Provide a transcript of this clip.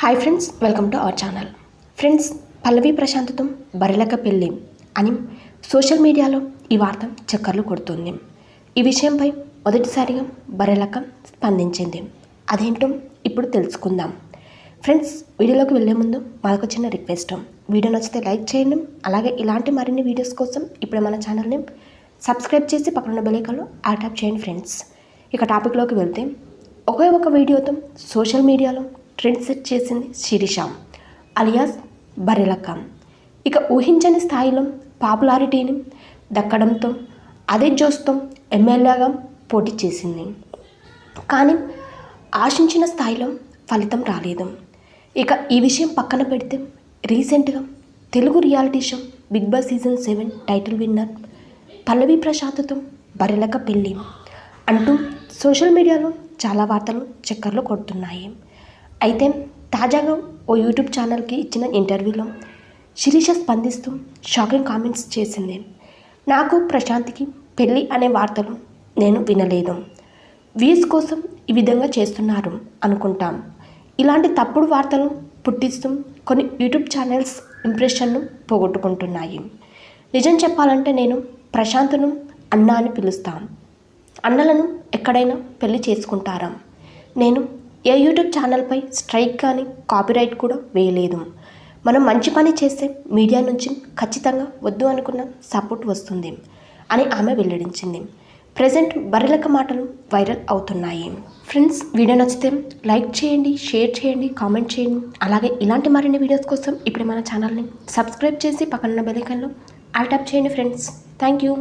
Hi friends welcome to our channel friends Pallavi Prashanth Barrelakka పెళ్ళి అని social మీడియాలో ఈ వార్త చక్కర్లు కొడుతుంది. ఈ విషయంపై మొదటిసారిగా బరిలక స్పందించింది. అదేంటో ఇప్పుడు తెలుసుకుందాం. ఫ్రెండ్స్ వీడియోలోకి వెళ్ళే ముందు మాకు చిన్న రిక్వెస్ట్ వీడియో నచ్చితే లైక్ చేయండి. అలాగే ఇలాంటి మరిన్ని వీడియోస్ కోసం ఇప్పుడు మన ఛానల్ని సబ్స్క్రైబ్ చేసి పక్కన బెలైకన్లో ఆ ట్యాప్ చేయండి ఫ్రెండ్స్ ఇక టాపిక్లోకి వెళ్తే ఒకే ఒక వీడియోతో సోషల్ మీడియాలో ట్రెండ్ సెట్ చేసింది శిరీష అలియాస్ బరెలక్క ఇక ఊహించని స్థాయిలో పాపులారిటీని దక్కడంతో అదే జోస్తో ఎమ్మెల్యేగా పోటీ చేసింది. కానీ ఆశించిన స్థాయిలో ఫలితం రాలేదు. ఇక ఈ విషయం పక్కన పెడితే రీసెంట్గా Telugu reality show Big Boss season seven title winner Pallavi ప్రసాద్తో Barrelakka పెళ్ళి అంటూ సోషల్ మీడియాలో చాలా వార్తలు చక్కర్లు కొడుతున్నాయి. అయితే తాజాగా ఓ యూట్యూబ్ ఛానల్కి ఇచ్చిన ఇంటర్వ్యూలో శిరీష స్పందిస్తూ షాకింగ్ కామెంట్స్ చేసింది. నాకు ప్రశాంత్కి పెళ్ళి అనే వార్తలు నేను వినలేదు. వ్యూస్ కోసం ఈ విధంగా చేస్తున్నారు అనుకుంటాం. ఇలాంటి తప్పుడు వార్తలు పుట్టిస్తూ కొన్ని యూట్యూబ్ ఛానల్స్ ఇంప్రెషన్ను పోగొట్టుకుంటున్నాయి. నిజం చెప్పాలంటే నేను ప్రశాంత్ను అన్న అని పిలుస్తాను అన్నలను ఎక్కడైనా పెళ్ళి చేసుకుంటారా? నేను ఏ యూట్యూబ్ ఛానల్పై స్ట్రైక్ కానీ కాపీరైట్ కూడా వేయలేదు. మనం మంచి పని చేస్తే మీడియా నుంచి ఖచ్చితంగా వద్దు అనుకున్న సపోర్ట్ వస్తుంది అని ఆమె వెల్లడించింది. ప్రజెంట్ బర్రెలక మాటలు వైరల్ అవుతున్నాయి. ఫ్రెండ్స్ వీడియో నచ్చితే లైక్ చేయండి షేర్ చేయండి కామెంట్ చేయండి. అలాగే ఇలాంటి మరిన్ని వీడియోస్ కోసం ఇప్పుడు మన ఛానల్ని సబ్స్క్రైబ్ చేసి పక్కన బెలైకన్లో ఆల్ ట్యాప్ చేయండి ఫ్రెండ్స్. Thank you.